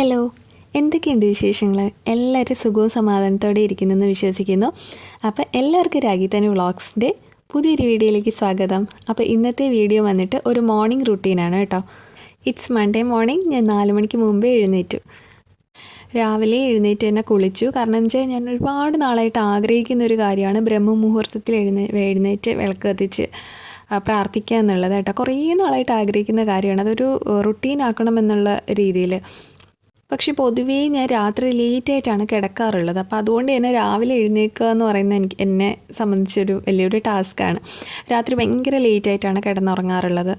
Hello. എന്തൊക്കെയുണ്ട് വിശേഷങ്ങൾ എല്ലാവരും സുഖവും സമാധാനത്തോടെ ഇരിക്കുന്നെന്ന് വിശ്വസിക്കുന്നു. അപ്പോൾ എല്ലാവർക്കും രാഗിത്തനി വ്ളോഗ്സിന്റെ പുതിയൊരു വീഡിയോയിലേക്ക് സ്വാഗതം. അപ്പോൾ ഇന്നത്തെ വീഡിയോ വന്നിട്ട് ഒരു മോർണിംഗ് റുട്ടീനാണ് കേട്ടോ. ഇറ്റ്സ് മൺഡേ മോർണിംഗ് ഞാൻ നാല് മണിക്ക് മുമ്പേ എഴുന്നേറ്റു. രാവിലെ എഴുന്നേറ്റ് തന്നെ കുളിച്ചു. കാരണം എന്ന് വെച്ചാൽ ഞാൻ ഒരുപാട് നാളായിട്ട് ആഗ്രഹിക്കുന്ന ഒരു കാര്യമാണ് ബ്രഹ്മമുഹൂർത്തത്തിൽ എഴുന്നേ എഴുന്നേറ്റ് വിളക്ക് കത്തിച്ച് പ്രാർത്ഥിക്കുക എന്നുള്ളത് കേട്ടോ. കുറേ നാളായിട്ട് ആഗ്രഹിക്കുന്ന കാര്യമാണ്. അതൊരു റുട്ടീൻ ആക്കണമെന്നുള്ള രീതിയിൽ പക്ഷേ പൊതുവേ ഞാൻ രാത്രി ലേറ്റായിട്ടാണ് കിടക്കാറുള്ളത്. അപ്പോൾ അതുകൊണ്ട് തന്നെ രാവിലെ എഴുന്നേൽക്കുക എന്ന് പറയുന്നത് എനിക്ക് എന്നെ സംബന്ധിച്ചൊരു വലിയൊരു ടാസ്ക്കാണ് രാത്രി ഭയങ്കര ലേറ്റായിട്ടാണ് കിടന്നുറങ്ങാറുള്ളത്.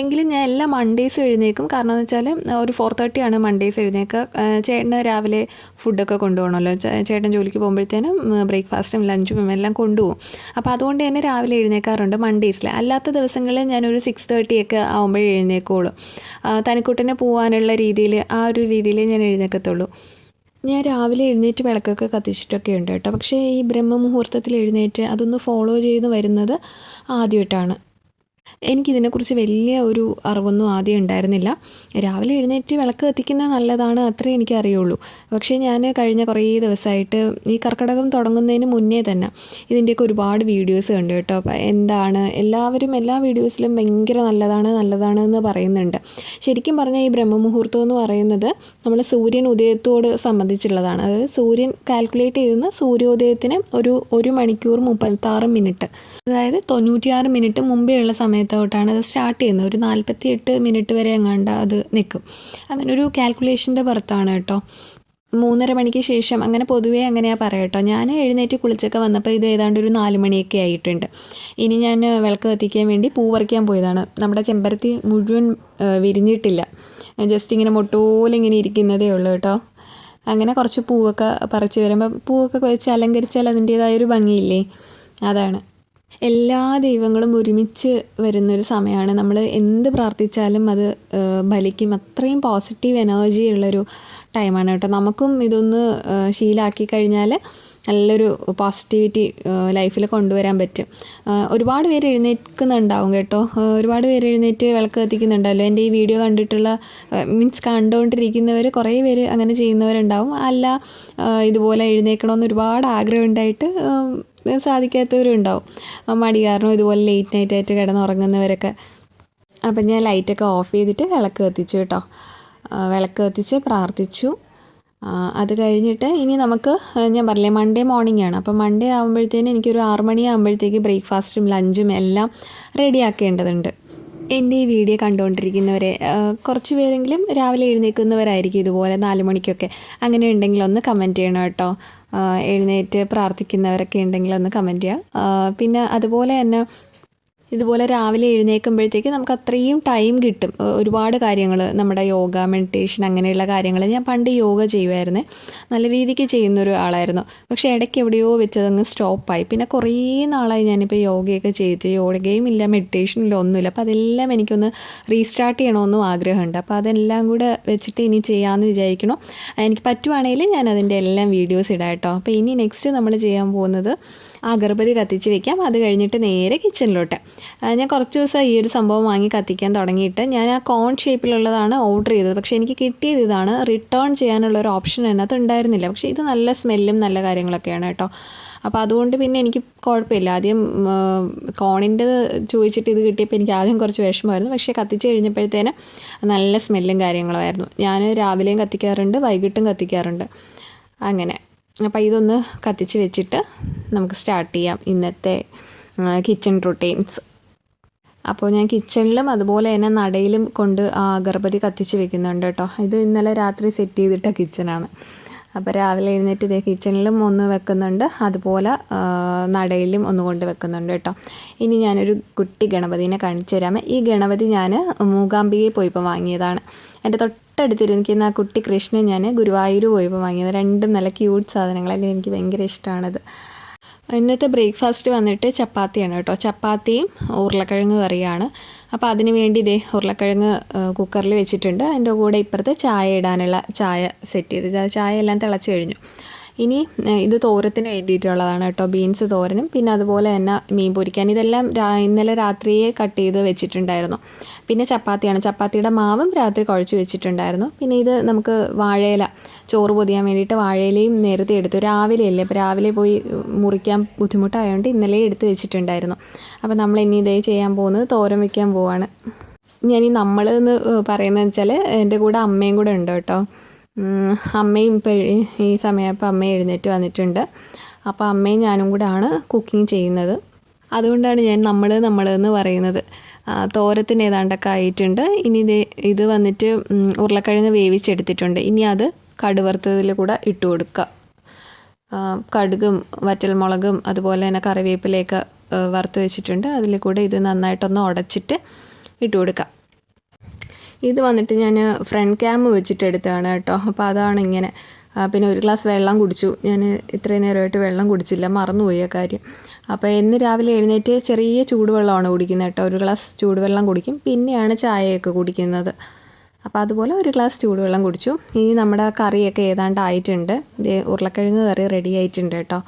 എങ്കിലും ഞാൻ എല്ലാ മൺഡേയ്സും എഴുന്നേക്കും. കാരണം എന്ന് വെച്ചാൽ ഒരു ഫോർ തേർട്ടിയാണ് മൺഡേയ്സ് എഴുന്നേക്കുക ആ, ചേട്ടന് രാവിലെ ഫുഡൊക്കെ കൊണ്ടുപോകണമല്ലോ. ചേട്ടൻ ജോലിക്ക് പോകുമ്പോഴത്തേനും ബ്രേക്ക്ഫാസ്റ്റും ലഞ്ചും എല്ലാം കൊണ്ടുപോകും. അപ്പോൾ അതുകൊണ്ട് തന്നെ രാവിലെ എഴുന്നേക്കാറുണ്ട് മൺഡേയ്സിൽ അല്ലാത്ത ദിവസങ്ങളിൽ ഞാനൊരു സിക്സ് തേർട്ടിയൊക്കെ ആകുമ്പോഴേ എഴുന്നേക്കുള്ളൂ തനിക്കുട്ടനെ പോകാനുള്ള രീതിയിൽ ആ ഒരു രീതിയിൽ ഞാൻ എഴുന്നേക്കത്തുള്ളൂ ഞാൻ രാവിലെ എഴുന്നേറ്റ് വിളക്കൊക്കെ കത്തിച്ചിട്ടൊക്കെ ഉണ്ട് കേട്ടോ. പക്ഷേ ഈ ബ്രഹ്മമുഹൂർത്തത്തിൽ എഴുന്നേറ്റ് അതൊന്ന് ഫോളോ ചെയ്ത് വരുന്നത് ആദ്യമായിട്ടാണ്. എനിക്കിതിനെക്കുറിച്ച് വലിയ ഒരു അറിവൊന്നും ആദ്യം ഉണ്ടായിരുന്നില്ല. രാവിലെ എഴുന്നേറ്റ് വിളക്ക് കത്തിക്കുന്നത് നല്ലതാണ് അത്രേ എനിക്ക് അറിയുള്ളൂ പക്ഷേ ഞാൻ കഴിഞ്ഞ കുറേ ദിവസമായിട്ട് ഈ കർക്കിടകം തുടങ്ങുന്നതിന് മുന്നേ തന്നെ ഇതിന്റെയൊക്കെ ഒരുപാട് വീഡിയോസ് കണ്ടു കേട്ടോ. എന്താണ് എല്ലാവരും എല്ലാ വീഡിയോസിലും ഭയങ്കര നല്ലതാണ് നല്ലതാണ് എന്ന് പറയുന്നുണ്ട്. ശരിക്കും പറഞ്ഞാൽ ഈ ബ്രഹ്മമുഹൂർത്തം എന്ന് പറയുന്നത് നമ്മൾ സൂര്യൻ ഉദയത്തോട് സംബന്ധിച്ചുള്ളതാണ്. അതായത് സൂര്യൻ കാൽക്കുലേറ്റ് ചെയ്യുന്ന സൂര്യോദയത്തിന് ഒരു ഒരു മണിക്കൂർ മുപ്പത്താറ് മിനിറ്റ്. അതായത് തൊണ്ണൂറ്റിയാറ് മിനിറ്റ് മുമ്പേ ഉള്ള സമയത്തോട്ടാണ് അത് സ്റ്റാർട്ട് ചെയ്യുന്നത്. ഒരു നാൽപ്പത്തി എട്ട് മിനിറ്റ് വരെ എങ്ങാണ്ട് അത് നിൽക്കും അങ്ങനെ ഒരു കാൽക്കുലേഷന്റെ പുറത്താണ് കേട്ടോ. മൂന്നര മണിക്ക് ശേഷം അങ്ങനെ പൊതുവേ അങ്ങനെയാണ് പറയാം കേട്ടോ. ഞാൻ എഴുന്നേറ്റ് കുളിച്ചൊക്കെ വന്നപ്പോൾ ഇത് ഏതാണ്ട് ഒരു നാല് മണിയൊക്കെ ആയിട്ടുണ്ട്. ഇനി ഞാൻ വിളക്ക് കത്തിക്കാൻ വേണ്ടി പൂ പോയതാണ്. നമ്മുടെ ചെമ്പരത്തി മുഴുവൻ വിരിഞ്ഞിട്ടില്ല. ജസ്റ്റ് ഇങ്ങനെ മുട്ടോലെ ഇങ്ങനെ ഇരിക്കുന്നതേ ഉള്ളൂ കേട്ടോ. അങ്ങനെ കുറച്ച് പൂവൊക്കെ പറിച്ച് വരുമ്പോൾ പൂവൊക്കെ വെച്ച് അലങ്കരിച്ചാൽ അതിന്റേതായൊരു ഭംഗിയില്ലേ? അതാണ്. എല്ലാ ദൈവങ്ങളും ഒരുമിച്ച് വരുന്നൊരു സമയമാണ്. നമ്മൾ എന്ത് പ്രാർത്ഥിച്ചാലും അത് ബലിക്കും. അത്രയും പോസിറ്റീവ് എനർജി ഉള്ളൊരു ടൈമാണ് കേട്ടോ. നമുക്കും ഇതൊന്ന് ശീലാക്കി കഴിഞ്ഞാൽ നല്ലൊരു പോസിറ്റിവിറ്റി ലൈഫിൽ കൊണ്ടുവരാൻ പറ്റും. ഒരുപാട് പേര് എഴുന്നേൽക്കുന്നുണ്ടാവും കേട്ടോ. ഒരുപാട് പേര് എഴുന്നേറ്റ് വിളക്ക് കത്തിക്കുന്നുണ്ടല്ലോ. എന്റെ ഈ വീഡിയോ കണ്ടിട്ടുള്ള മീൻസ് കണ്ടുകൊണ്ടിരിക്കുന്നവർ കുറേ പേര് അങ്ങനെ ചെയ്യുന്നവരുണ്ടാവും. അല്ല ഇതുപോലെ എഴുന്നേൽക്കണമെന്ന് ഒരുപാട് ആഗ്രഹം ഉണ്ടായിട്ട് സാധിക്കാത്തവരും ഉണ്ടാവും ആ, മടി കാരണം ഇതുപോലെ ലേറ്റ് നൈറ്റ് ആയിട്ട് കിടന്നുറങ്ങുന്നവരൊക്കെ. അപ്പം ഞാൻ ലൈറ്റൊക്കെ ഓഫ് ചെയ്തിട്ട് വിളക്ക് കത്തിച്ചു കേട്ടോ. വിളക്ക് കത്തിച്ച് പ്രാർത്ഥിച്ചു. അത് കഴിഞ്ഞിട്ട് ഇനി നമുക്ക് ഞാൻ പറഞ്ഞില്ലേ മൺഡേ മോർണിംഗ് ആണ്. അപ്പം മൺഡേ ആകുമ്പോഴത്തേന് എനിക്കൊരു ആറ് മണി ആകുമ്പോഴത്തേക്ക് ബ്രേക്ക്ഫാസ്റ്റും ലഞ്ചും എല്ലാം റെഡിയാക്കേണ്ടതുണ്ട് എന്റെ ഈ വീഡിയോ കണ്ടുകൊണ്ടിരിക്കുന്നവരെ കുറച്ച് പേരെങ്കിലും രാവിലെ എഴുന്നേൽക്കുന്നവരായിരിക്കും ഇതുപോലെ നാല് മണിക്കൊക്കെ. അങ്ങനെ ഉണ്ടെങ്കിൽ ഒന്ന് കമന്റ് ചെയ്യണം കേട്ടോ. എഴുന്നേറ്റ് പ്രാർത്ഥിക്കുന്നവരൊക്കെ ഉണ്ടെങ്കിൽ ഒന്ന് കമന്റ് ചെയ്യുക ആ, പിന്നെ അതുപോലെ തന്നെ ഇതുപോലെ രാവിലെ എഴുന്നേൽക്കുമ്പോഴത്തേക്ക് നമുക്ക് അത്രയും ടൈം കിട്ടും. ഒരുപാട് കാര്യങ്ങൾ നമ്മുടെ യോഗ മെഡിറ്റേഷൻ അങ്ങനെയുള്ള കാര്യങ്ങൾ ഞാൻ പണ്ട് യോഗ ചെയ്യുമായിരുന്നു. നല്ല രീതിക്ക് ചെയ്യുന്ന ഒരു ആളായിരുന്നു. പക്ഷേ ഇടയ്ക്ക് എവിടെയോ വെച്ചതങ്ങ് സ്റ്റോപ്പായി പിന്നെ കുറേ നാളായി ഞാനിപ്പോൾ യോഗയൊക്കെ ചെയ്ത്. യോഗയും ഇല്ല മെഡിറ്റേഷനും ഇല്ല ഒന്നുമില്ല. അപ്പോൾ അതെല്ലാം എനിക്കൊന്ന് റീസ്റ്റാർട്ട് ചെയ്യണമെന്നും ആഗ്രഹമുണ്ട്. അപ്പോൾ അതെല്ലാം കൂടെ വെച്ചിട്ട് ഇനി ചെയ്യാമെന്ന് വിചാരിക്കണം എനിക്ക് പറ്റുവാണെങ്കിൽ ഞാൻ അതിന്റെ എല്ലാം വീഡിയോസ് ഇടാം കേട്ടോ അപ്പോൾ ഇനി നെക്സ്റ്റ് നമ്മൾ ചെയ്യാൻ പോകുന്നത് അഗർബതി കത്തിച്ച് വെക്കാം. അത് കഴിഞ്ഞിട്ട് നേരെ കിച്ചണിലോട്ട് ഞാൻ കുറച്ച് ദിവസം ഈ ഒരു സംഭവം വാങ്ങി കത്തിക്കാൻ തുടങ്ങിയിട്ട് ഞാൻ ആ കോൺ ഷേപ്പിലുള്ളതാണ് ഓർഡർ ചെയ്തത്. പക്ഷേ എനിക്ക് കിട്ടിയത് ഇതാണ്. റിട്ടേൺ ചെയ്യാനുള്ള ഒരു ഓപ്ഷൻ അതിനകത്ത് ഉണ്ടായിരുന്നില്ല. പക്ഷേ ഇത് നല്ല സ്മെല്ലും നല്ല കാര്യങ്ങളൊക്കെയാണ് കേട്ടോ. അപ്പോൾ അതുകൊണ്ട് പിന്നെ എനിക്ക് കുഴപ്പമില്ല. ആദ്യം കോണിന്റെ ചോദിച്ചിട്ട് ഇത് കിട്ടിയപ്പോൾ എനിക്ക് ആദ്യം കുറച്ച് വിഷമമായിരുന്നു. പക്ഷേ കത്തിച്ച് കഴിഞ്ഞപ്പോഴത്തേന് നല്ല സ്മെല്ലും കാര്യങ്ങളുമായിരുന്നു. ഞാൻ രാവിലെയും കത്തിക്കാറുണ്ട് വൈകിട്ടും കത്തിക്കാറുണ്ട്. അങ്ങനെ. അപ്പോൾ ഇതൊന്ന് കത്തിച്ച് വെച്ചിട്ട് നമുക്ക് സ്റ്റാർട്ട് ചെയ്യാം. ഇന്നത്തെ കിച്ചൺ റുട്ടീൻസ് അപ്പോൾ ഞാൻ കിച്ചണിലും അതുപോലെ തന്നെ നടയിലും കൊണ്ട് ആ അഗർബതി കത്തിച്ച് വെക്കുന്നുണ്ട് കേട്ടോ. ഇത് ഇന്നലെ രാത്രി സെറ്റ് ചെയ്തിട്ട കിച്ചണാണ് അപ്പോൾ രാവിലെ എഴുന്നേറ്റ് ഇതേ കിച്ചണിലും ഒന്ന് വെക്കുന്നുണ്ട് അതുപോലെ നടയിലും ഒന്ന് കൊണ്ട് വെക്കുന്നുണ്ട് കേട്ടോ. ഇനി ഞാനൊരു കുട്ടി ഗണപതിനെ കാണിച്ചു തരാമേ ഈ ഗണപതി ഞാൻ മൂകാംബികയിൽ പോയപ്പോൾ വാങ്ങിയതാണ്. എന്റെ തൊട്ടടുത്തിരിക്കുന്ന ആ കുട്ടി കൃഷ്ണൻ ഞാൻ ഗുരുവായൂർ പോയപ്പോൾ വാങ്ങിയത്. രണ്ടും നല്ല ക്യൂട്ട് സാധനങ്ങളല്ലേ എനിക്ക് ഭയങ്കര ഇഷ്ടമാണത് ഇന്നത്തെ ബ്രേക്ക്ഫാസ്റ്റ് വന്നിട്ട് ചപ്പാത്തിയാണ് കേട്ടോ. ചപ്പാത്തിയും ഉരുളക്കിഴങ്ങ് കറിയാണ്. അപ്പോൾ അതിന് വേണ്ടി ഇതേ ഉരുളക്കിഴങ്ങ് കുക്കറിൽ വെച്ചിട്ടുണ്ട്. അതിന്റെ കൂടെ ഇപ്പുറത്ത് ചായ ഇടാനുള്ള ചായ സെറ്റ് ചെയ്ത്. ചായ എല്ലാം തിളച്ച് കഴിഞ്ഞു. ഇനി ഇത് തോരത്തിന് വേണ്ടിയിട്ടുള്ളതാണ് കേട്ടോ. ബീൻസ് തോരനും പിന്നെ അതുപോലെ തന്നെ മീൻ പൊരിക്കാൻ. ഇതെല്ലാം ഇന്നലെ രാത്രിയെ കട്ട് ചെയ്ത് വെച്ചിട്ടുണ്ടായിരുന്നു. പിന്നെ ചപ്പാത്തിയാണ്. ചപ്പാത്തിയുടെ മാവും രാത്രി കുഴച്ച് വെച്ചിട്ടുണ്ടായിരുന്നു. പിന്നെ ഇത് നമുക്ക് വാഴയില ചോറ് പൊതിയാൻ വേണ്ടിയിട്ട് വാഴയിലയും നേരത്തെ എടുത്തു. രാവിലെ അല്ലേ അപ്പോൾ രാവിലെ പോയി മുറിക്കാൻ ബുദ്ധിമുട്ടായതുകൊണ്ട് ഇന്നലെ എടുത്ത് വെച്ചിട്ടുണ്ടായിരുന്നു. അപ്പോൾ നമ്മൾ ഇനി ഇതേ ചെയ്യാൻ പോകുന്നത് തോരൻ വയ്ക്കാൻ പോവാണ്. ഈ നമ്മൾ എന്ന് പറയുന്നത് വെച്ചാൽ എന്റെ കൂടെ അമ്മയും കൂടെ ഉണ്ട് കേട്ടോ. അമ്മയും ഇപ്പോൾ ഈ സമയമായപ്പോൾ അമ്മ എഴുന്നേറ്റ് വന്നിട്ടുണ്ട്. അപ്പോൾ അമ്മയും ഞാനും കൂടെ ആണ് കുക്കിംഗ് ചെയ്യുന്നത്. അതുകൊണ്ടാണ് ഞാൻ നമ്മൾ നമ്മൾ എന്ന് പറയുന്നത് തോരത്തിന് ഏതാണ്ടൊക്കെ ആയിട്ടുണ്ട്. ഇനി ഇത് ഇത് വന്നിട്ട് ഉരുളക്കിഴങ്ങ് വേവിച്ചെടുത്തിട്ടുണ്ട്. ഇനി അത് കടുവറുത്തതിൽ കൂടെ ഇട്ട് കൊടുക്കുക കടുകും വറ്റൽമുളകും അതുപോലെ തന്നെ കറിവേപ്പിലയൊക്കെ വറുത്ത് വെച്ചിട്ടുണ്ട്. അതിൽ കൂടെ ഇത് നന്നായിട്ടൊന്ന് ഉടച്ചിട്ട് ഇട്ട് കൊടുക്കാം. ഇത് വന്നിട്ട് ഞാൻ ഫ്രണ്ട് ക്യാമ്പ് വെച്ചിട്ട് എടുത്തതാണ് കേട്ടോ. അപ്പോൾ അതാണ് ഇങ്ങനെ. പിന്നെ ഒരു ഗ്ലാസ് വെള്ളം കുടിച്ചു. ഞാൻ ഇത്രയും നേരമായിട്ട് വെള്ളം കുടിച്ചില്ല. മറന്നുപോയി ആ കാര്യം. അപ്പോൾ എന്ന് രാവിലെ എഴുന്നേറ്റ് ചെറിയ ചൂടുവെള്ളമാണ് കുടിക്കുന്നത് കേട്ടോ. ഒരു ഗ്ലാസ് ചൂടുവെള്ളം കുടിക്കും. പിന്നെയാണ് ചായയൊക്കെ കുടിക്കുന്നത്. അപ്പോൾ അതുപോലെ ഒരു ഗ്ലാസ് ചൂടുവെള്ളം കുടിച്ചു. ഇനി നമ്മുടെ കറിയൊക്കെ ഏതാണ്ട് ആയിട്ടുണ്ട്. ഉരുളക്കിഴങ്ങ് കറി റെഡി ആയിട്ടുണ്ട് കേട്ടോ.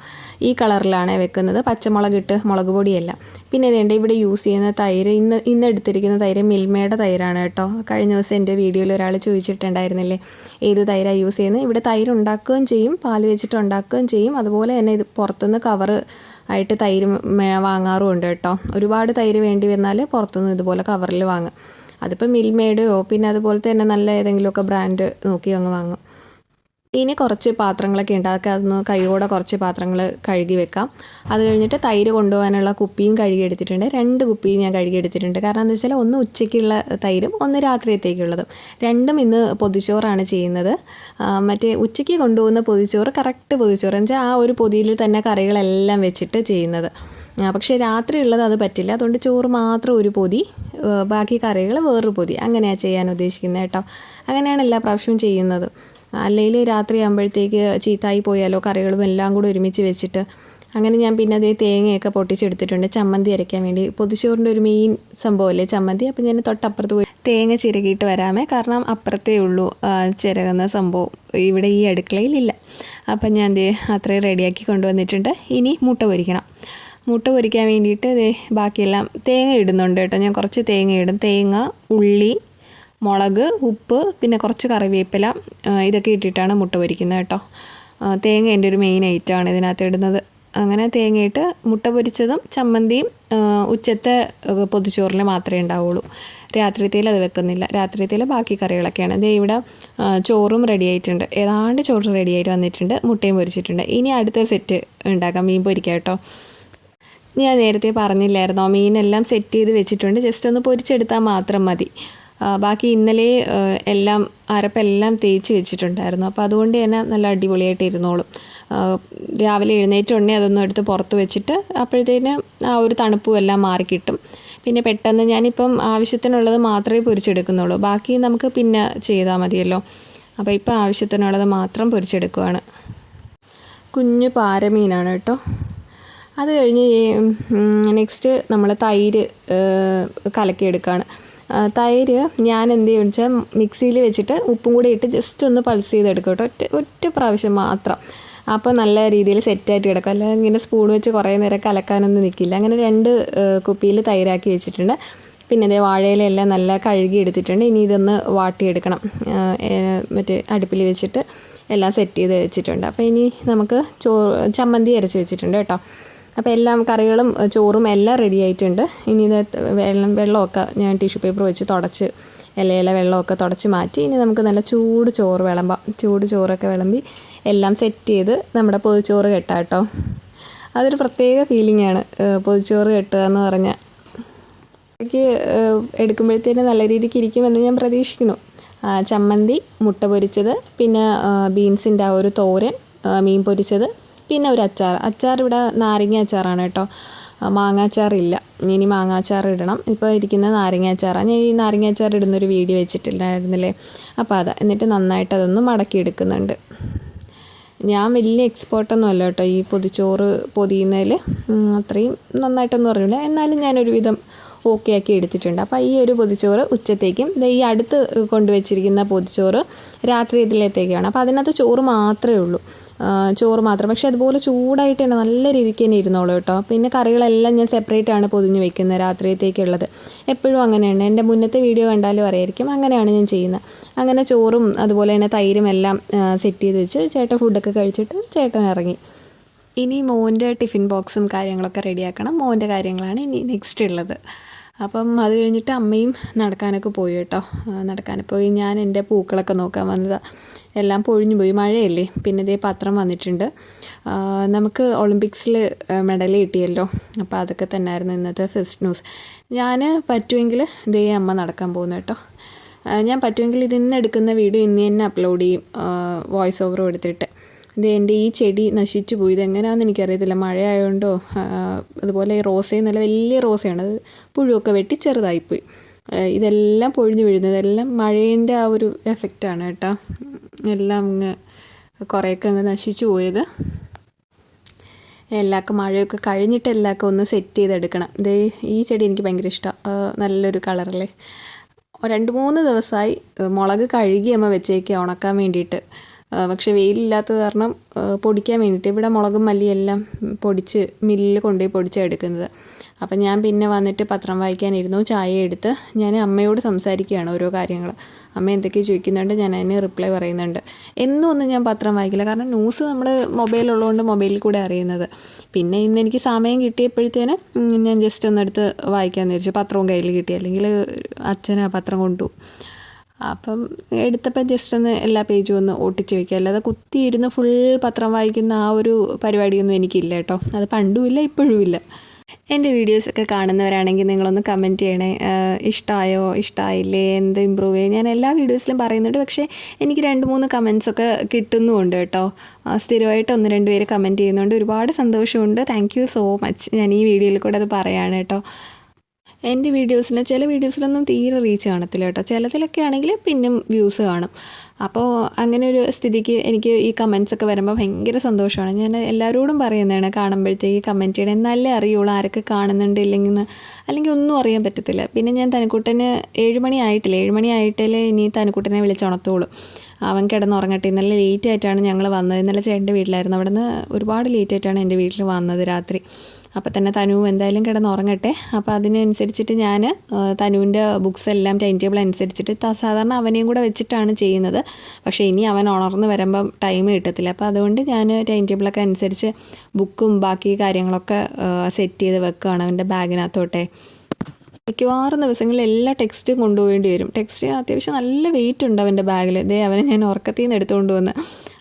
ഈ കളറിലാണ് വെക്കുന്നത്. പച്ചമുളക് ഇട്ട് മുളക് പൊടിയല്ല. പിന്നെ ഇതേണ്ട ഇവിടെ യൂസ് ചെയ്യുന്ന തൈര് ഇന്ന് ഇന്ന് എടുത്തിരിക്കുന്ന തൈര് മിൽമയുടെ തൈരാണ് കേട്ടോ. കഴിഞ്ഞ ദിവസം എന്റെ വീഡിയോയിൽ ഒരാൾ ചോദിച്ചിട്ടുണ്ടായിരുന്നില്ലേ ഏത് തൈരാണ് യൂസ് ചെയ്യുന്നത്? ഇവിടെ തൈര് ഉണ്ടാക്കുകയും ചെയ്യും പാൽ വെച്ചിട്ട് ഉണ്ടാക്കുകയും ചെയ്യും. അതുപോലെ തന്നെ ഇത് പുറത്തുനിന്ന് കവറ് ആയിട്ട് തൈര് വാങ്ങാറുമുണ്ട് കേട്ടോ. ഒരുപാട് തൈര് വേണ്ടി വന്നാൽ പുറത്തുനിന്ന് ഇതുപോലെ കവറിൽ വാങ്ങും. അതിപ്പോൾ മിൽമേഡോ പിന്നെ അതുപോലെ തന്നെ നല്ല ഏതെങ്കിലുമൊക്കെ ബ്രാൻഡ് നോക്കി അങ്ങ് വാങ്ങും. ഇനി കുറച്ച് പാത്രങ്ങളൊക്കെ ഉണ്ട് അതൊക്കെ അതൊന്ന് കൈയോടെ കുറച്ച് പാത്രങ്ങൾ കഴുകി വെക്കാം. അത് കഴിഞ്ഞിട്ട് തൈര് കൊണ്ടുപോകാനുള്ള കുപ്പിയും കഴുകി എടുത്തിട്ടുണ്ട്. രണ്ട് കുപ്പിയും ഞാൻ കഴുകി എടുത്തിട്ടുണ്ട്. കാരണം എന്താ വെച്ചാൽ ഒന്ന് ഉച്ചയ്ക്കുള്ള തൈരും ഒന്ന് രാത്രിയത്തേക്കുള്ളതും. രണ്ടും ഇന്ന് പൊതിച്ചോറാണ് ചെയ്യുന്നത്. മറ്റേ ഉച്ചയ്ക്ക് കൊണ്ടുപോകുന്ന പൊതിച്ചോറ് കറക്റ്റ് പൊതിച്ചോറ്. എന്ന് ആ ഒരു പൊതിയിൽ തന്നെ കറികളെല്ലാം വെച്ചിട്ട് ചെയ്യുന്നത്. പക്ഷേ രാത്രി ഉള്ളത് അത് പറ്റില്ല. അതുകൊണ്ട് ചോറ് മാത്രം ഒരു പൊതി ബാക്കി കറികൾ വേറൊരു പൊതി. അങ്ങനെയാണ് ചെയ്യാൻ ഉദ്ദേശിക്കുന്നത് കേട്ടോ. അങ്ങനെയാണ് എല്ലാ പ്രാവശ്യവും ചെയ്യുന്നത്. അല്ലെങ്കിൽ രാത്രി ആകുമ്പോഴത്തേക്ക് ചീത്തായി പോയാലോ കറികളും എല്ലാം കൂടെ ഒരുമിച്ച് വെച്ചിട്ട്. അങ്ങനെ ഞാൻ പിന്നെ അതേ തേങ്ങയൊക്കെ പൊട്ടിച്ചെടുത്തിട്ടുണ്ട്. ചമ്മന്തി അരയ്ക്കാൻ വേണ്ടി. പൊതിച്ചോറിന്റെ ഒരു മെയിൻ സംഭവമല്ലേ ചമ്മന്തി? അപ്പം ഞാൻ തൊട്ടപ്പുറത്ത് പോയി തേങ്ങ ചിരകിയിട്ട് വരാമേ. കാരണം അപ്പുറത്തേ ഉള്ളൂ ചിരകുന്ന സംഭവം ഇവിടെ ഈ അടുക്കളയിലില്ല അപ്പം ഞാൻ ദേ അത്രയും റെഡിയാക്കി കൊണ്ടുവന്നിട്ടുണ്ട്. ഇനി മുട്ട പൊരിക്കണം. മുട്ട പൊരിക്കാൻ വേണ്ടിയിട്ട് ദേ ബാക്കിയെല്ലാം തേങ്ങ ഇടുന്നുണ്ട് കേട്ടോ. ഞാൻ കുറച്ച് തേങ്ങ ഇടും. തേങ്ങ ഉള്ളി മുളക് ഉപ്പ് പിന്നെ കുറച്ച് കറിവേപ്പില ഇതൊക്കെ ഇട്ടിട്ടാണ് മുട്ട പൊരിക്കുന്നത് കേട്ടോ. തേങ്ങ എന്റെ ഒരു മെയിൻ ഐറ്റമാണ് ഇതിനകത്ത് ഇടുന്നത്. അങ്ങനെ തേങ്ങയിട്ട് മുട്ട പൊരിച്ചതും ചമ്മന്തിയും ഉച്ചത്തെ പൊതിച്ചോറിൽ മാത്രമേ ഉണ്ടാവുള്ളൂ. രാത്രിത്തേൽ അത് വെക്കുന്നില്ല. രാത്രിത്തേൽ ബാക്കി കറികളൊക്കെയാണ്. ദേ ഇവിടെ ചോറും റെഡി ആയിട്ടുണ്ട്. ഏതാണ്ട് ചോറ് റെഡി ആയിട്ട് വന്നിട്ടുണ്ട്. മുട്ടയും പൊരിച്ചിട്ടുണ്ട്. ഇനി അടുത്ത സെറ്റ് ഉണ്ടാക്കാം. മീൻ പൊരിക്കാം കേട്ടോ. ഞാൻ നേരത്തെ പറഞ്ഞില്ലായിരുന്നോ? മീനെല്ലാം സെറ്റ് ചെയ്ത് വെച്ചിട്ടുണ്ട്. ജസ്റ്റ് ഒന്ന് പൊരിച്ചെടുത്താൽ മാത്രം മതി. ബാക്കി ഇന്നലെ എല്ലാം അരപ്പെല്ലാം തേച്ച് വെച്ചിട്ടുണ്ടായിരുന്നു. അപ്പോൾ അതുകൊണ്ട് തന്നെ നല്ല അടിപൊളിയായിട്ട് ഇരുന്നോളും. രാവിലെ എഴുന്നേറ്റ ഉടനെ അതൊന്നും എടുത്ത് പുറത്ത് വെച്ചിട്ട് അപ്പോഴത്തേന് ആ ഒരു തണുപ്പും എല്ലാം മാറിക്കിട്ടും പിന്നെ പെട്ടെന്ന് ഞാനിപ്പം ആവശ്യത്തിനുള്ളത് മാത്രമേ പൊരിച്ചെടുക്കുന്നുള്ളൂ. ബാക്കി നമുക്ക് പിന്നെ ചെയ്താൽ മതിയല്ലോ. അപ്പോൾ ഇപ്പോൾ ആവശ്യത്തിനുള്ളത് മാത്രം പൊരിച്ചെടുക്കുവാണ്. കുഞ്ഞു പാരമീനാണ് കേട്ടോ. അത് കഴിഞ്ഞ് നെക്സ്റ്റ് നമ്മൾ തൈര് കലക്കിയെടുക്കുകയാണ് തൈര് ഞാൻ എന്ത് ചെയ്യും വെച്ചാൽ മിക്സിയിൽ വെച്ചിട്ട് ഉപ്പും കൂടി ഇട്ട് ജസ്റ്റ് ഒന്ന് പൾസ് ചെയ്തെടുക്കും കേട്ടോ. ഒറ്റ ഒറ്റ പ്രാവശ്യം മാത്രം. അപ്പോൾ നല്ല രീതിയിൽ സെറ്റായിട്ട് കിടക്കും. അല്ലാതെ ഇങ്ങനെ സ്പൂൺ വെച്ച് കുറേ നേരം കലക്കാനൊന്നും നിൽക്കില്ല അങ്ങനെ രണ്ട് കുപ്പിയിൽ തൈരാക്കി വെച്ചിട്ടുണ്ട്. പിന്നെ ഇതേ വാഴയിലെല്ലാം നല്ല കഴുകി എടുത്തിട്ടുണ്ട്. ഇനി ഇതൊന്ന് വാട്ടിയെടുക്കണം. മറ്റേ അടുപ്പിൽ വെച്ചിട്ട് എല്ലാം സെറ്റ് ചെയ്ത് വെച്ചിട്ടുണ്ട്. അപ്പോൾ ഇനി നമുക്ക് ചോ ചമ്മന്തി അരച്ച് വെച്ചിട്ടുണ്ട് കേട്ടോ. അപ്പോൾ എല്ലാം കറികളും ചോറും എല്ലാം റെഡി ആയിട്ടുണ്ട്. ഇനി ഇത് വെള്ളം വെള്ളമൊക്കെ ഞാൻ ടിഷ്യൂ പേപ്പർ വെച്ച് തുടച്ച് ഇലയില വെള്ളമൊക്കെ തുടച്ച് മാറ്റി ഇനി നമുക്ക് നല്ല ചൂട് ചോറ് വിളമ്പാം. ചൂട് ചോറൊക്കെ വിളമ്പി എല്ലാം സെറ്റ് ചെയ്ത് നമ്മുടെ പൊതിച്ചോറ് കെട്ടാം കേട്ടോ. അതൊരു പ്രത്യേക ഫീലിംഗ് ആണ് പൊതിച്ചോറ് കെട്ടുക എന്ന് പറഞ്ഞാൽ എനിക്ക് എടുക്കുമ്പോഴത്തേന് നല്ല രീതിക്ക് ഇരിക്കുമെന്ന് ഞാൻ പ്രതീക്ഷിക്കുന്നു. ചമ്മന്തി മുട്ട പൊരിച്ചത് പിന്നെ ബീൻസിന്റെ ആ ഒരു തോരൻ മീൻ പൊരിച്ചത് പിന്നെ ഒരു അച്ചാർ. അച്ചാർ ഇവിടെ നാരങ്ങ അച്ചാറാണ് കേട്ടോ. മാങ്ങാച്ചാറില്ല ഇനി മാങ്ങാച്ചാർ ഇടണം. ഇപ്പോൾ ഇരിക്കുന്ന നാരങ്ങ അച്ചാറാണ് ഞാൻ ഈ നാരങ്ങ അച്ചാർ ഇടുന്നൊരു വീഡിയോ വെച്ചിട്ടില്ലായിരുന്നില്ലേ? അപ്പോൾ അതാ. എന്നിട്ട് നന്നായിട്ട് അതൊന്ന് മടക്കി എടുക്കുന്നുണ്ട്. ഞാൻ വലിയ എക്സ്പേർട്ടൊന്നും അല്ല കേട്ടോ ഈ പൊതിച്ചോറ് പൊതിയുന്നതിൽ. അത്രയും നന്നായിട്ടൊന്നും അറിയില്ല എന്നാലും ഞാനൊരു വിധം ഓക്കെ ആക്കി എടുത്തിട്ടുണ്ട്. അപ്പോൾ ഈ ഒരു പൊതിച്ചോറ് ഉച്ചത്തേക്കും ഈ അടുത്ത് കൊണ്ടുവച്ചിരിക്കുന്ന പൊതിച്ചോറ് രാത്രി ഇതിലത്തേക്കാണ്. അപ്പോൾ അതിനകത്ത് ചോറ് മാത്രമേ ഉള്ളൂ. ചോറ് മാത്രം. പക്ഷേ അതുപോലെ ചൂടായിട്ട് തന്നെ നല്ല രീതിക്ക് തന്നെ ഇരുന്നോളൂ കേട്ടോ. പിന്നെ കറികളെല്ലാം ഞാൻ സെപ്പറേറ്റ് ആണ് പൊതിഞ്ഞ് വെക്കുന്നത് രാത്രിയത്തേക്കുള്ളത്. എപ്പോഴും അങ്ങനെയാണ്. എന്റെ മുന്നത്തെ വീഡിയോ കണ്ടാലും അറിയായിരിക്കും അങ്ങനെയാണ് ഞാൻ ചെയ്യുന്നത്. അങ്ങനെ ചോറും അതുപോലെ തന്നെ തൈരും എല്ലാം സെറ്റ് ചെയ്ത് വെച്ച് ചേട്ടൻ ഫുഡൊക്കെ കഴിച്ചിട്ട് ചേട്ടൻ ഇറങ്ങി. ഇനി മോന്റെ ടിഫിൻ ബോക്സും കാര്യങ്ങളൊക്കെ റെഡിയാക്കണം മോന്റെ കാര്യങ്ങളാണ് ഇനി നെക്സ്റ്റ് ഉള്ളത്. അപ്പം അത് കഴിഞ്ഞിട്ട് അമ്മയും നടക്കാനൊക്കെ പോയി കേട്ടോ. നടക്കാൻ പോയി. ഞാൻ എന്റെ പൂക്കളൊക്കെ നോക്കാൻ വന്നതാണ് എല്ലാം പൊഴിഞ്ഞു പോയി. മഴയല്ലേ. പിന്നെ ഇതേ പത്രം വന്നിട്ടുണ്ട്. നമുക്ക് ഒളിമ്പിക്സിൽ മെഡൽ കിട്ടിയല്ലോ. അപ്പോൾ അതൊക്കെ തന്നെയായിരുന്നു ഇന്നത്തെ ഫസ്റ്റ് ന്യൂസ്. ഞാൻ പറ്റുമെങ്കിൽ ഇതേ അമ്മ നടക്കാൻ പോകുന്നു കേട്ടോ. ഞാൻ പറ്റുമെങ്കിൽ ഇതിന്ന് എടുക്കുന്ന വീഡിയോ ഇന്ന് തന്നെ അപ്ലോഡ് ചെയ്യും. വോയിസ് ഓവർ കൊടുത്തിട്ട് ഇത് എന്റെ ഈ ചെടി നശിച്ചു പോയി. ഇതെങ്ങനെയാണെന്ന് എനിക്കറിയത്തില്ല. മഴ ആയതുകൊണ്ടോ ആ, അതുപോലെ ഈ റോസയും നല്ല വലിയ റോസയാണ്. അത് പുഴുവൊക്കെ വെട്ടി ചെറുതായിപ്പോയി. ഇതെല്ലാം പൊഴിഞ്ഞു വീഴുന്നത് എല്ലാം മഴേന്റെ ആ ഒരു എഫക്റ്റാണ് കേട്ടോ. എല്ലാം അങ്ങ് കുറേയൊക്കെ അങ്ങ് നശിച്ചു പോയത്. എല്ലാവർക്കും മഴയൊക്കെ കഴിഞ്ഞിട്ട് എല്ലാവർക്കും ഒന്ന് സെറ്റ് ചെയ്തെടുക്കണം. ഇത് ഈ ചെടി എനിക്ക് ഭയങ്കര ഇഷ്ടമാണ് നല്ലൊരു കളറല്ലേ. രണ്ട് മൂന്ന് ദിവസമായി മുളക് കഴുകി അമ്മ വെച്ചേക്കുക ഉണക്കാൻ വേണ്ടിയിട്ട്. പക്ഷേ വെയിലില്ലാത്തത് കാരണം പൊടിക്കാൻ വേണ്ടിയിട്ട് ഇവിടെ മുളകും മല്ലിയെല്ലാം പൊടിച്ച് മില്ലിൽ കൊണ്ടുപോയി പൊടിച്ചാണ് എടുക്കുന്നത്. അപ്പം ഞാൻ പിന്നെ വന്നിട്ട് പത്രം വായിക്കാനിരുന്നു ചായ എടുത്ത് ഞാൻ അമ്മയോട് സംസാരിക്കുകയാണ് ഓരോ കാര്യങ്ങൾ അമ്മ എന്തൊക്കെ ചോദിക്കുന്നുണ്ട് ഞാൻ അതിന് റിപ്ലൈ പറയുന്നുണ്ട്. എന്നും ഒന്നും ഞാൻ പത്രം വായിക്കില്ല കാരണം ന്യൂസ് നമ്മൾ മൊബൈലുള്ളതുകൊണ്ട് മൊബൈലിൽ കൂടെ അറിയുന്നത്. പിന്നെ ഇന്ന് എനിക്ക് സമയം കിട്ടിയപ്പോഴത്തേന് ഞാൻ ജസ്റ്റ് ഒന്നെടുത്ത് വായിക്കാമെന്ന് വിചാരിച്ചു. പത്രവും കയ്യിൽ കിട്ടി അല്ലെങ്കിൽ അച്ഛന് പത്രം കൊണ്ടുപോകും. അപ്പം എടുത്തപ്പോൾ ജസ്റ്റ് ഒന്ന് എല്ലാ പേജും ഒന്ന് ഒട്ടിച്ച് വയ്ക്കുക അല്ലാതെ കുത്തിയിരുന്ന് ഫുൾ പത്രം വായിക്കുന്ന ആ ഒരു പരിപാടിയൊന്നും എനിക്കില്ല കേട്ടോ. അത് പണ്ടുമില്ല ഇപ്പോഴും ഇല്ല എന്റെ വീഡിയോസൊക്കെ കാണുന്നവരാണെങ്കിൽ നിങ്ങളൊന്ന് കമന്റ് ചെയ്യണേ. ഇഷ്ടമായോ ഇഷ്ടമായില്ലേ എന്ത് ഇമ്പ്രൂവ് ചെയ്യും? ഞാൻ എല്ലാ വീഡിയോസിലും പറയുന്നുണ്ട്. പക്ഷേ എനിക്ക് രണ്ട് മൂന്ന് കമൻസൊക്കെ കിട്ടുന്നുമുണ്ട് കേട്ടോ. സ്ഥിരമായിട്ട് ഒന്ന് രണ്ട് പേര് കമന്റ് ചെയ്യുന്നുണ്ട്. ഒരുപാട് സന്തോഷമുണ്ട്. താങ്ക് സോ മച്ച് ഞാൻ ഈ വീഡിയോയിൽ കൂടെ അത് പറയാണ് കേട്ടോ. എന്റെ വീഡിയോസിന് ചില വീഡിയോസിലൊന്നും തീരെ റീച്ച് കാണത്തില്ല കേട്ടോ. ചിലതിലൊക്കെ ആണെങ്കിൽ പിന്നും വ്യൂസ് കാണും. അപ്പോൾ അങ്ങനെ ഒരു സ്ഥിതിക്ക് എനിക്ക് ഈ കമൻസ് ഒക്കെ വരുമ്പോൾ ഭയങ്കര സന്തോഷമാണ്. ഞാൻ എല്ലാവരോടും പറയുന്നതാണ് കാണുമ്പോഴത്തേക്ക് കമന്റ് ചെയ്യണം. എന്നാലേ അറിയുള്ളൂ ആരൊക്കെ കാണുന്നുണ്ട് ഇല്ലെങ്കിൽ അല്ലെങ്കിൽ ഒന്നും അറിയാൻ പറ്റത്തില്ല. പിന്നെ ഞാൻ തനിക്കുട്ടന് ഏഴ് മണി ആയിട്ടില്ല? ഏഴ് മണി ആയിട്ടല്ലേ ഇനി തനിക്കുട്ടനെ വിളിച്ചുണർത്തുള്ളൂ അവൻ കിടന്നുറങ്ങട്ടെ. ഇന്നലെ ലേറ്റ് ആയിട്ടാണ് ഞങ്ങൾ വന്നത്. ഇന്നലെ ചേട്ടന്റെ വീട്ടിലായിരുന്നു. അവിടെ നിന്ന് ഒരുപാട് ലേറ്റ് ആയിട്ടാണ് എന്റെ വീട്ടിൽ വന്നത് രാത്രി. അപ്പോൾ തന്നെ തനു എന്തായാലും കിടന്ന് ഉറങ്ങട്ടെ അപ്പോൾ അതിനനുസരിച്ചിട്ട് ഞാൻ തനുവിന്റെ ബുക്സ് എല്ലാം ടൈം ടേബിൾ അനുസരിച്ചിട്ട് സാധാരണ അവനെയും കൂടെ വെച്ചിട്ടാണ് ചെയ്യുന്നത്. പക്ഷേ ഇനി അവൻ ഉണർന്ന് വരുമ്പം ടൈം കിട്ടത്തില്ല. അപ്പോൾ അതുകൊണ്ട് ഞാൻ ടൈം ടേബിളൊക്കെ അനുസരിച്ച് ബുക്കും ബാക്കി കാര്യങ്ങളൊക്കെ സെറ്റ് ചെയ്ത് വെക്കുകയാണ് അവന്റെ ബാഗിനകത്തോട്ടെ മിക്കവാറും ദിവസങ്ങളിൽ എല്ലാ ടെക്സ്റ്റും കൊണ്ടുപോകേണ്ടി വരും. ടെക്സ്റ്റ് അത്യാവശ്യം നല്ല വെയിറ്റ് ഉണ്ട് അവന്റെ ബാഗിൽ ഇതേ അവനെ ഞാൻ ഉറക്കത്തിൽ നിന്ന് എടുത്തുകൊണ്ട് വന്ന്.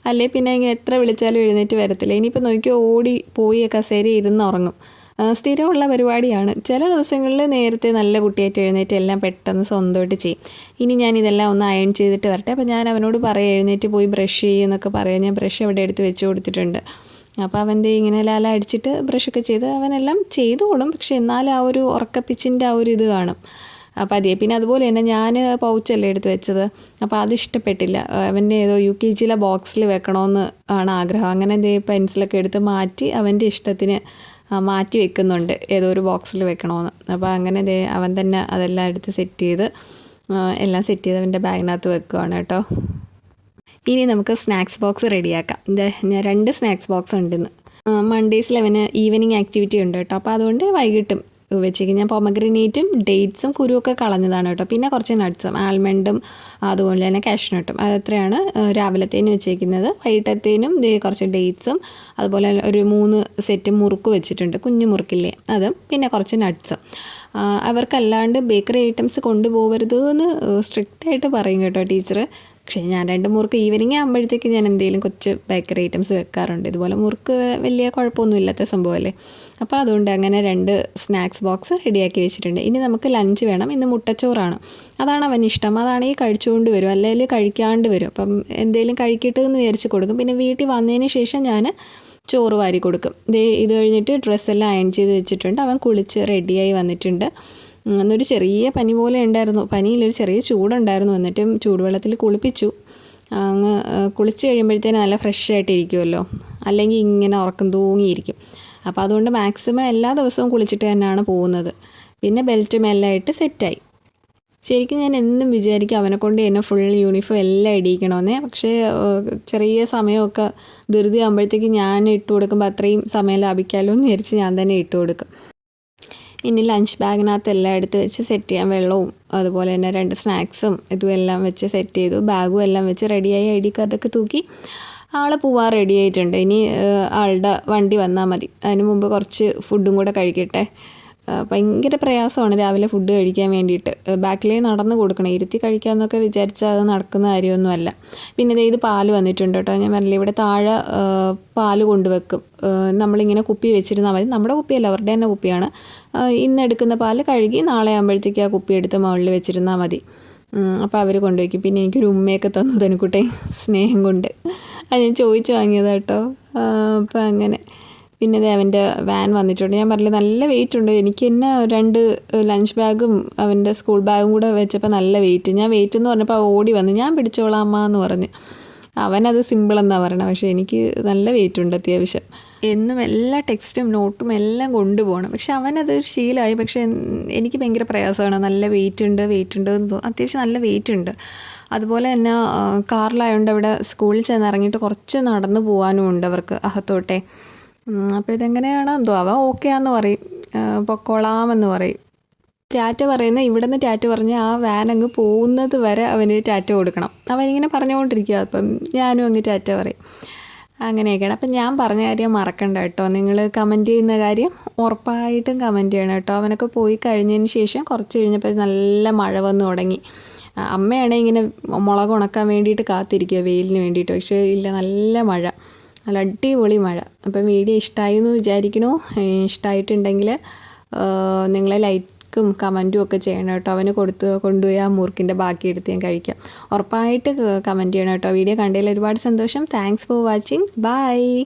അല്ലേ? പിന്നെ ഇങ്ങനെ എത്ര വിളിച്ചാലും എഴുന്നേറ്റ് വരത്തില്ല. ഇനിയിപ്പോൾ നോക്കിയോ ഓടി പോയി കസേര ഇരുന്ന് ഉറങ്ങും. സ്ഥിരമുള്ള പരിപാടിയാണ്. ചില ദിവസങ്ങളിൽ നേരത്തെ നല്ല കുട്ടിയായിട്ട് എഴുന്നേറ്റ് എല്ലാം പെട്ടെന്ന് സ്വന്തമായിട്ട് ചെയ്യും. ഇനി ഞാൻ ഇതെല്ലാം ഒന്ന് അയൺ ചെയ്തിട്ട് വരട്ടെ. അപ്പോൾ ഞാൻ അവനോട് പറയാം എഴുന്നേറ്റ് പോയി ബ്രഷ് ചെയ്യുന്നൊക്കെ പറയാം. ഞാൻ ബ്രഷ് അവിടെ എടുത്ത് വെച്ച് കൊടുത്തിട്ടുണ്ട്. അപ്പോൾ അവന്റെ ഇങ്ങനെ ലാല അടിച്ചിട്ട് ബ്രഷൊക്കെ ചെയ്ത് അവനെല്ലാം ചെയ്തോളും. പക്ഷെ എന്നാലും ആ ഒരു ഉറക്കപ്പിച്ചിന്റെ ആ ഒരു ഇത് കാണും. അപ്പോൾ അതേ പിന്നെ അതുപോലെ തന്നെ ഞാൻ പൗച്ചല്ലേ എടുത്ത് വെച്ചത്. അപ്പോൾ അത് ഇഷ്ടപ്പെട്ടില്ല. അവന്റെ ഏതോ യു കെ ജിയിലെ ബോക്സിൽ വെക്കണമെന്ന് ആണ് ആഗ്രഹം. അങ്ങനെ എന്തേ പെൻസിലൊക്കെ എടുത്ത് മാറ്റി അവന്റെ ഇഷ്ടത്തിന് മാറ്റി വെക്കുന്നുണ്ട്. ഏതോ ഒരു ബോക്സിൽ വെക്കണമെന്ന് അപ്പോൾ അങ്ങനെ ദേ അവൻ തന്നെ അതെല്ലാം എടുത്ത് സെറ്റ് ചെയ്ത് എല്ലാം സെറ്റ് ചെയ്ത് അവന്റെ ബാഗിനകത്ത് വെക്കുവാണ് കേട്ടോ. ഇനി നമുക്ക് സ്നാക്സ് ബോക്സ് റെഡിയാക്കാം. ഞാൻ രണ്ട് സ്നാക്സ് ബോക്സ് ഉണ്ടെന്ന്. മൺഡേസിൽ അവന് ഈവനിങ് ആക്ടിവിറ്റി ഉണ്ട് കേട്ടോ. അപ്പോൾ അതുകൊണ്ട് വൈകിട്ടും വെച്ചേക്ക് ഞാൻ പൊമഗ്രനേറ്റും ഡേറ്റ്സും കുരുവൊക്കെ കളഞ്ഞതാണ് കേട്ടോ. പിന്നെ കുറച്ച് നട്ട്സും ആൽമണ്ടും അതുപോലെ തന്നെ കാഷ്നട്ടും അതത്രയാണ് രാവിലത്തേന് വെച്ചേക്കുന്നത്. വൈകിട്ടത്തേനും കുറച്ച് ഡേറ്റ്സും അതുപോലെ ഒരു മൂന്ന് സെറ്റ് മുറുക്ക് വെച്ചിട്ടുണ്ട്. കുഞ്ഞു മുറുക്കില്ലേ അതും. പിന്നെ കുറച്ച് നട്ട്സും അവർക്കല്ലാണ്ട് ബേക്കറി ഐറ്റംസ് കൊണ്ടുപോകരുത് എന്ന് സ്ട്രിക്റ്റായിട്ട് പറയും കേട്ടോ ടീച്ചർ പക്ഷേ ഞാൻ രണ്ട് മുറുക്ക് ഈവനിങ് ആകുമ്പോഴത്തേക്ക് ഞാൻ എന്തെങ്കിലും കൊച്ച് ബേക്കറി ഐറ്റംസ് വെക്കാറുണ്ട്. ഇതുപോലെ മുറുക്ക് വലിയ കുഴപ്പമൊന്നും ഇല്ലാത്ത സംഭവമല്ലേ? അപ്പോൾ അതുകൊണ്ട് അങ്ങനെ രണ്ട് സ്നാക്സ് ബോക്സ് റെഡിയാക്കി വെച്ചിട്ടുണ്ട്. ഇനി നമുക്ക് ലഞ്ച് വേണം. ഇന്ന് മുട്ടച്ചോറാണ്. അതാണ് അവന് ഇഷ്ടം. അതാണെങ്കിൽ കഴിച്ചുകൊണ്ട് വരും. അല്ലെങ്കിൽ കഴിക്കാണ്ട് വരും. അപ്പം എന്തെങ്കിലും കഴിക്കട്ടെ എന്ന് വിചാരിച്ച് കൊടുക്കും. പിന്നെ വീട്ടിൽ വന്നതിന് ശേഷം ഞാൻ ചോറ് വാരി കൊടുക്കും. ഇത് കഴിഞ്ഞിട്ട് ഡ്രസ്സെല്ലാം അയൺ ചെയ്ത് വെച്ചിട്ടുണ്ട്. അവൻ കുളിച്ച് റെഡിയായി വന്നിട്ടുണ്ട്. അന്നൊരു ചെറിയ പനി പോലെ ഉണ്ടായിരുന്നു. പനിയിലൊരു ചെറിയ ചൂടുണ്ടായിരുന്നു. എന്നിട്ടും ചൂടുവെള്ളത്തിൽ കുളിപ്പിച്ചു. അങ്ങ് കുളിച്ച് കഴിയുമ്പോഴത്തേനും നല്ല ഫ്രഷ് ആയിട്ടിരിക്കുമല്ലോ അല്ലെങ്കിൽ ഇങ്ങനെ ഉറക്കം തൂങ്ങിയിരിക്കും. അപ്പോൾ അതുകൊണ്ട് മാക്സിമം എല്ലാ ദിവസവും കുളിച്ചിട്ട് തന്നെയാണ് പോകുന്നത്. പിന്നെ ബെൽറ്റും എല്ലാം ഇട്ട് സെറ്റായി ശരിക്കും ഞാൻ എന്നും വിചാരിക്കും അവനെ കൊണ്ട് എന്നെ ഫുൾ യൂണിഫോം എല്ലാം ഇടിയിക്കണമെന്നേ പക്ഷേ ചെറിയ സമയമൊക്കെ ധൃതി ആകുമ്പോഴത്തേക്ക് ഞാൻ ഇട്ട് കൊടുക്കുമ്പോൾ അത്രയും സമയം ലാഭിക്കാമല്ലോ എന്ന് വിചാരിച്ച് ഞാൻ തന്നെ ഇട്ട് കൊടുക്കും. ഇനി ലഞ്ച് ബാഗിനകത്ത് എല്ലാം എടുത്ത് വെച്ച് സെറ്റ് ചെയ്യാൻ വെള്ളവും അതുപോലെ തന്നെ രണ്ട് സ്നാക്സും ഇതും എല്ലാം വെച്ച് സെറ്റ് ചെയ്തു. ബാഗും എല്ലാം വെച്ച് റെഡിയായി ഐ ഡി കാർഡൊക്കെ തൂക്കി ആൾ പോവാൻ റെഡി ആയിട്ടുണ്ട്. ഇനി ആളുടെ വണ്ടി വന്നാൽ മതി. അതിന് മുമ്പ് കുറച്ച് ഫുഡും കൂടെ കഴിക്കട്ടെ. ഭയങ്കര പ്രയാസമാണ് രാവിലെ ഫുഡ് കഴിക്കാൻ വേണ്ടിയിട്ട്. ബാക്കിലേ നടന്ന് കൊടുക്കണം. ഇരുത്തി കഴിക്കാമെന്നൊക്കെ വിചാരിച്ചാൽ അത് നടക്കുന്ന കാര്യമൊന്നുമല്ല. പിന്നെ ദേ ഇത് പാൽ വന്നിട്ടുണ്ട് കേട്ടോ. ഞാൻ പറഞ്ഞില്ല ഇവിടെ താഴെ പാൽ കൊണ്ടുവെക്കും. നമ്മളിങ്ങനെ കുപ്പി വെച്ചിരുന്നാൽ മതി. നമ്മുടെ കുപ്പിയല്ല അവരുടെ തന്നെ കുപ്പിയാണ്. ഇന്ന് എടുക്കുന്ന പാൽ കഴുകി നാളെ ആകുമ്പോഴത്തേക്ക് ആ കുപ്പി എടുത്ത് മുകളിൽ വെച്ചിരുന്നാൽ മതി. അപ്പോൾ അവർ കൊണ്ടുവയ്ക്കും. പിന്നെ എനിക്കൊരു ഉമ്മയൊക്കെ തന്നു തനുക്കുട്ടെ സ്നേഹം കൊണ്ട്. അത് ഞാൻ ചോദിച്ചു വാങ്ങിയതാ കേട്ടോ. അപ്പോൾ അങ്ങനെ. പിന്നെ ദേ അവന്റെ വാൻ വന്നിട്ടുണ്ട്. ഞാൻ പറഞ്ഞില്ല നല്ല വെയിറ്റ് ഉണ്ട്. എനിക്ക് തന്നെ രണ്ട് ലഞ്ച് ബാഗും അവന്റെ സ്കൂൾ ബാഗും കൂടെ വെച്ചപ്പോൾ നല്ല വെയിറ്റ് ഞാൻ വെയിറ്റ് എന്ന് പറഞ്ഞപ്പോൾ ഓടി വന്നു ഞാൻ പിടിച്ചോളാം എന്ന് പറഞ്ഞ്. അവനത് സിമ്പിൾ എന്നാണ് പറയണത് പക്ഷേ എനിക്ക് നല്ല വെയിറ്റ് ഉണ്ട് അത്യാവശ്യം. എന്നും എല്ലാ ടെക്സ്റ്റും നോട്ടും എല്ലാം കൊണ്ടുപോകണം. പക്ഷെ അവനത് ശീലമായി. പക്ഷെ എനിക്ക് ഭയങ്കര പ്രയാസമാണ്. നല്ല വെയിറ്റ് ഉണ്ട് വെയിറ്റ് ഉണ്ട് എന്ന് തോന്നും അത്യാവശ്യം നല്ല വെയിറ്റ് ഉണ്ട്. അതുപോലെ തന്നെ കാറിലായതുകൊണ്ട് അവിടെ സ്കൂളിൽ ചെന്ന് ഇറങ്ങിയിട്ട് കുറച്ച് നടന്നു പോകാനും ഉണ്ട് അവർക്ക് അകത്തോട്ടെ ഉം, അപ്പോൾ ഇതെങ്ങനെയാണ്? എന്തോ അവൻ ഓക്കെ ആന്ന് പറയും. പൊക്കോളാമെന്ന് പറയും. ടാറ്റ പറയുന്ന ഇവിടെ നിന്ന് ടാറ്റ പറഞ്ഞ് ആ വാൻ അങ്ങ് പോകുന്നത് വരെ അവന് ടാറ്റ കൊടുക്കണം. അവനിങ്ങനെ പറഞ്ഞുകൊണ്ടിരിക്കുക അപ്പം ഞാനും അങ്ങ് ടാറ്റ പറയും. അങ്ങനെയൊക്കെയാണ്. അപ്പം ഞാൻ പറഞ്ഞ കാര്യം മറക്കണ്ട കേട്ടോ. നിങ്ങൾ കമന്റ് ചെയ്യുന്ന കാര്യം ഉറപ്പായിട്ടും കമന്റ് ചെയ്യണം കേട്ടോ. അവനൊക്കെ പോയി കഴിഞ്ഞതിന് ശേഷം കുറച്ച് കഴിഞ്ഞപ്പോൾ നല്ല മഴ വന്ന് തുടങ്ങി. അമ്മയാണെങ്കിൽ ഇങ്ങനെ മുളക് ഉണക്കാൻ വേണ്ടിയിട്ട് കാത്തിരിക്കുക വെയിലിന് വേണ്ടിയിട്ട്. പക്ഷേ ഇല്ല നല്ല മഴ. നല്ല അടിപൊളി മഴ. അപ്പം വീഡിയോ ഇഷ്ടമായി എന്ന് വിചാരിക്കണു ഇഷ്ടമായിട്ടുണ്ടെങ്കിൽ നിങ്ങളെ ലൈക്കും കമന്റും ഒക്കെ ചെയ്യണം കേട്ടോ. അവന് കൊടുത്ത് കൊണ്ടുപോയി ആ മുറുക്കിന്റെ ബാക്കി എടുത്ത് ഞാൻ കഴിക്കാം. ഉറപ്പായിട്ട് കമന്റ് ചെയ്യണം കേട്ടോ. വീഡിയോ കണ്ടതിൽ ഒരുപാട് സന്തോഷം. Thanks for watching bye